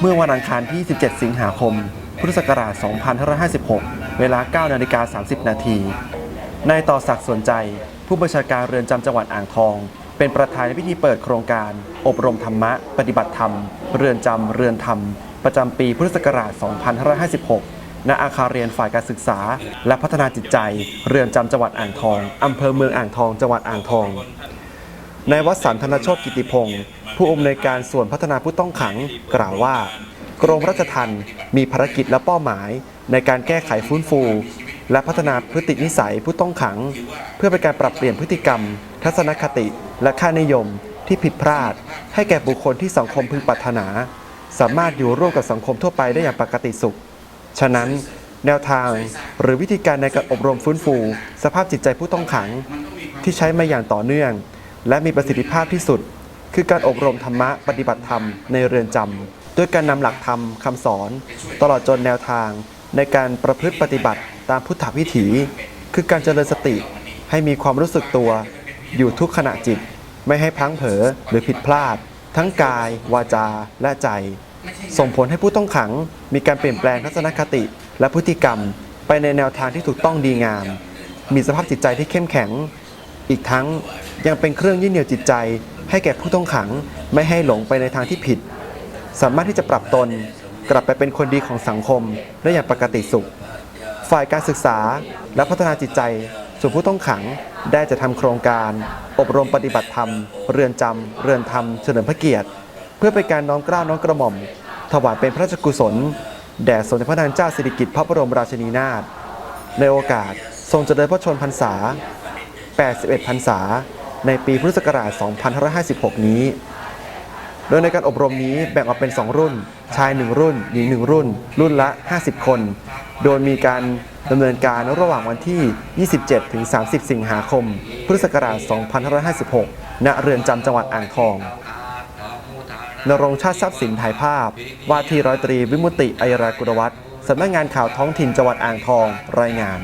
เมื่อวันอังคารที่ 17 สิงหาคม พุทธศักราช 2556 เวลา 9 นาฬิกา 30 นาที นายต่อศักดิ์สวนใจ ผู้บัญชาการเรือนจำจังหวัดอ่างทอง เป็นประธานในพิธีเปิดโครงการ อบรมธรรมะ ปฏิบัติธรรม เรือนจำเรือนธรรม ประจำปีพุทธศักราช 2556 ณ อาคารเรียนฝ่ายการศึกษา และพัฒนาจิตใจ เรือนจำจังหวัดอ่างทอง อำเภอเมืองอ่างทอง จังหวัดอ่างทองนายวัฒน์ธนโชคกิติพงศ์ ผู้อำนวยการส่วนพัฒนาผู้ต้องขังกล่าวว่ากรมราชทัณฑ์มีภารกิจและเป้าหมาย ในการแก้ไขฟื้นฟู และพัฒนาพฤตินิสัยผู้ต้องขัง เพื่อเป็นการปรับเปลี่ยนพฤติกรรม ทัศนคติ และค่านิยมที่ผิดพลาด ให้แก่บุคคลที่สังคมพึงปรารถนา สามารถอยู่ร่วมกับสังคมทั่วไปได้อย่างปกติสุข ฉะนั้นแนวทางหรือวิธีการในการอบรมฟื้นฟู สภาพจิตใจผู้ต้องขัง ที่ใช้มาอย่างต่อเนื่อง และมีประสิทธิภาพที่สุด คือการอบรมธรรมะปฏิบัติธรรมในเรือนจำด้วยการนำหลักธรรมคำสอน ตลอดจนแนวทาง ในการประพฤติปฏิบัติตามพุทธวิถี คือการเจริญสติให้มีความรู้สึกตัว อยู่ทุกขณะจิต ไม่ให้พลั้งเผลอหรือผิดพลาด ทั้งกาย วาจา และใจ ส่งผลให้ผู้ต้องขัง มีการเปลี่ยนแปลงทัศนคติ และพฤติกรรม ไปในแนวทางที่ถูกต้องดีงาม มีสภาพจิตใจที่เข้มแข็ง อีกทั้งยังเป็นเครื่องยึดเหนี่ยวจิตใจ ให้แก่ผู้ต้องขังไม่ให้หลงไปในทางที่ผิด สามารถที่จะปรับตนกลับไปเป็นคนดีของสังคมได้อย่างปกติสุข ฝ่ายการศึกษาและพัฒนาจิตใจส่วนผู้ต้องขังได้จะทำโครงการ อบรมปฏิบัติธรรม เรือนจำเรือนธรรมเฉลิมพระเกียรติ เพื่อเป็นการน้อมกล้าน้อมกระหม่อม ถวายเป็นพระราชกุศล แด่สมเด็จพระนางเจ้าสิริกิติ์พระบรมราชินีนาถในโอกาสทรงเจริญพระชนพรรษา 81 พรรษา ในปีพุทธศักราช 2556 นี้ โดยในการอบรมนี้แบ่งออกเป็น 2 รุ่น ชาย 1 รุ่น หญิง 1 รุ่น รุ่นละ 50 คน โดยมีการดำเนินการระหว่างวันที่ 27 ถึง 30 สิงหาคม พุทธศักราช 2556 ณ เรือนจำจังหวัดอ่างทองนรงชาติทรัพย์สินถ่ายภาพ ว่าที่ร้อยตรีวิมุตติไอยรากุลวัฒน์สำนักงานข่าวท้องถิ่นจังหวัดอ่างทอง รายงาน